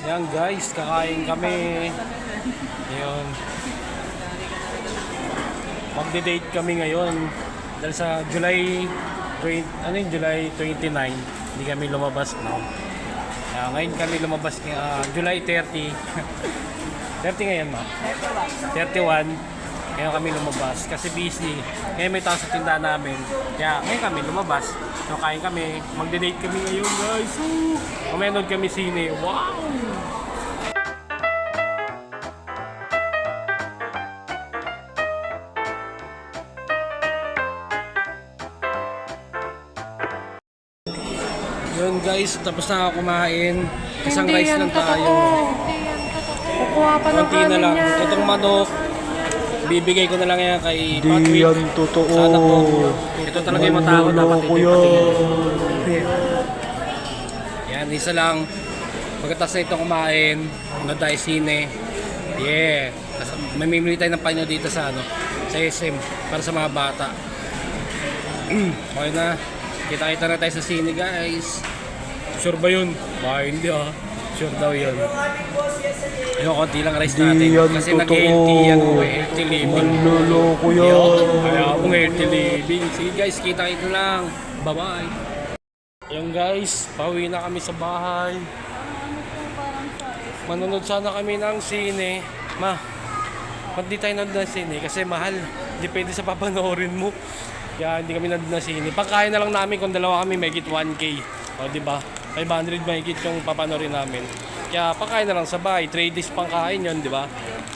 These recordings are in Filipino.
Yan guys, kakain kami. Ayun. Magde-date kami ngayon. Dahil sa July 20, ano yung July 29, hindi kami lumabas no. Kaya ngayon kami lumabas uh, July 30. 30 ngayon ma. 31. Ngayon kami lumabas kasi busy. Ngayon may tao sa tindahan namin. Kaya ngayon kami lumabas. So kain kami. Magde-date kami ngayon guys. Woo! Mamaya kami sine. Wow! Yun guys, tapos na ako kumain. Isang Hindi rice yan lang tayo. totoo. Hindi yan totoo. Kukuha pa ng Konti na kanin lang. Itong manok, bibigay ko na lang yan kay Di Patrick. yan totoo. Po. Ito talaga yung matakot dapat ito Manloloko yan. Yan, isa lang. Pagkatapos na ito kumain, ano tayo sine. Yeah. Tapos may mimili tayo ng panyo dito sa ano, sa SM para sa mga bata. okay na. Kita-kita na tayo sa sine guys. Sure ba yun? Baka hindi ah. Sure daw yun. Yung konti lang rice natin. yan Kasi totoo. nag-healthy yan. oh, Healthy living. Manloloko Yun. yan. Kaya akong healthy living. Sige guys, kita-kita lang. Bye-bye. Yung guys, pauwi na kami sa bahay. Manonood sana kami ng sine. Ma, ba't di tayo nanonood ng sine? Kasi mahal. Depende sa papanoorin mo. Kaya hindi kami nanonood ng sine. Pagkain na lang namin kung dalawa kami, may 1K. O, di ba? 500 mahigit yung papanoorin namin. Kaya pagkain na lang sa bahay. 3 days pang kain yun, di ba?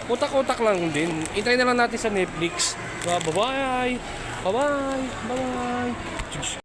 Utak-utak lang din. Itry na lang natin sa Netflix. Diba? Bye-bye! Bye-bye! Bye-bye!